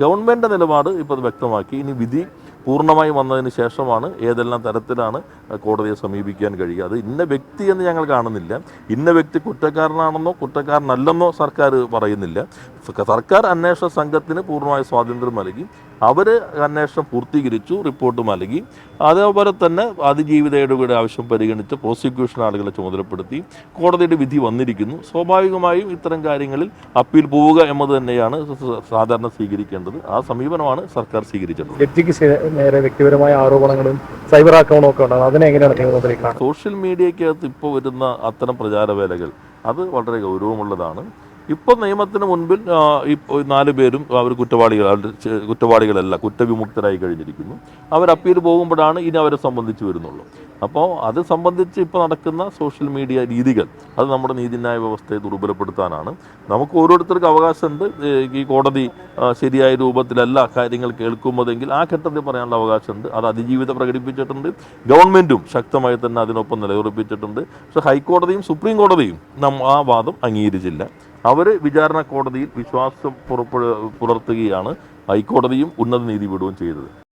Government നിലപാട് ഇപ്പോൾ വ്യക്തമാക്കി. ഇനി വിധി പൂർണമായി വന്നതിന് ശേഷമാണ് ഏതെല്ലാം തരത്തിലാണ് കോടതിയെ സമീപിക്കാൻ കഴിയുക. അത് ഇന്ന വ്യക്തി എന്ന് ഞങ്ങൾ കാണുന്നില്ല. ഇന്ന വ്യക്തി കുറ്റക്കാരനാണെന്നോ കുറ്റക്കാരനല്ലെന്നോ സർക്കാർ പറയുന്നില്ല. സർക്കാർ അന്വേഷണ സംഘത്തിന് പൂർണമായ സ്വാതന്ത്ര്യം നൽകി. അവർ അന്വേഷണം പൂർത്തീകരിച്ചു റിപ്പോർട്ട് നൽകി. അതേപോലെ തന്നെ അതിജീവിതയുടെ ആവശ്യം പരിഗണിച്ച് പ്രോസിക്യൂഷൻ ആളുകളെ ചുമതലപ്പെടുത്തി കോടതിയുടെ വിധി വന്നിരിക്കുന്നു. സ്വാഭാവികമായും ഇത്തരം കാര്യങ്ങളിൽ അപ്പീൽ പോവുക എന്നത് തന്നെയാണ് സാധാരണ സ്വീകരിക്കേണ്ടത്. ആ സമീപനമാണ് സർക്കാർ സ്വീകരിച്ചത് വ്യക്തിക്ക് നേരെ വ്യക്തിപരമായ ആരോപണങ്ങളും സൈബർ ആക്രമണം ഒക്കെ ഉണ്ടാകും. അതിനെ എങ്ങനെയാണ് നിയമത്തിലേക്ക് സോഷ്യൽ മീഡിയക്കകത്ത് ഇപ്പോൾ വരുന്ന അത്തരം പ്രചാരവേലകൾ അത് വളരെ ഗൗരവമുള്ളതാണ്. ഇപ്പോൾ നിയമത്തിന് മുൻപിൽ ഈ നാല് പേരും അവർ കുറ്റവാളികൾ കുറ്റവാളികളല്ല കുറ്റവിമുക്തരായി കഴിഞ്ഞിരിക്കുന്നു. അവർ അപ്പീൽ പോകുമ്പോഴാണ് ഇനി അവരെ സംബന്ധിച്ച് വരുന്നുള്ളൂ. അപ്പോൾ അത് സംബന്ധിച്ച് ഇപ്പോൾ നടക്കുന്ന സോഷ്യൽ മീഡിയ രീതികൾ അത് നമ്മുടെ നീതിന്യായ വ്യവസ്ഥയെ ദുർബലപ്പെടുത്താനാണ്. നമുക്ക് ഓരോരുത്തർക്കും അവകാശമുണ്ട്. ഈ കോടതി ശരിയായ രൂപത്തിലല്ല കാര്യങ്ങൾ കേൾക്കുമ്പോഴെങ്കിൽ ആ ഘട്ടത്തിൽ പറയാനുള്ള അവകാശമുണ്ട്. അത് അതിജീവിതം പ്രകടിപ്പിച്ചിട്ടുണ്ട്. ഗവൺമെന്റും ശക്തമായി തന്നെ അതിനൊപ്പം നിലയുറപ്പിച്ചിട്ടുണ്ട്. പക്ഷേ ഹൈക്കോടതിയും സുപ്രീം കോടതിയും ആ വാദം അംഗീകരിച്ചില്ല. അവർ വിചാരണ കോടതിയിൽ വിശ്വാസം പുറപ്പെടു പുലർത്തുകയാണ്. ഹൈക്കോടതിയും ഉന്നത നീതി നീതിപീഠവും ചെയ്തത്.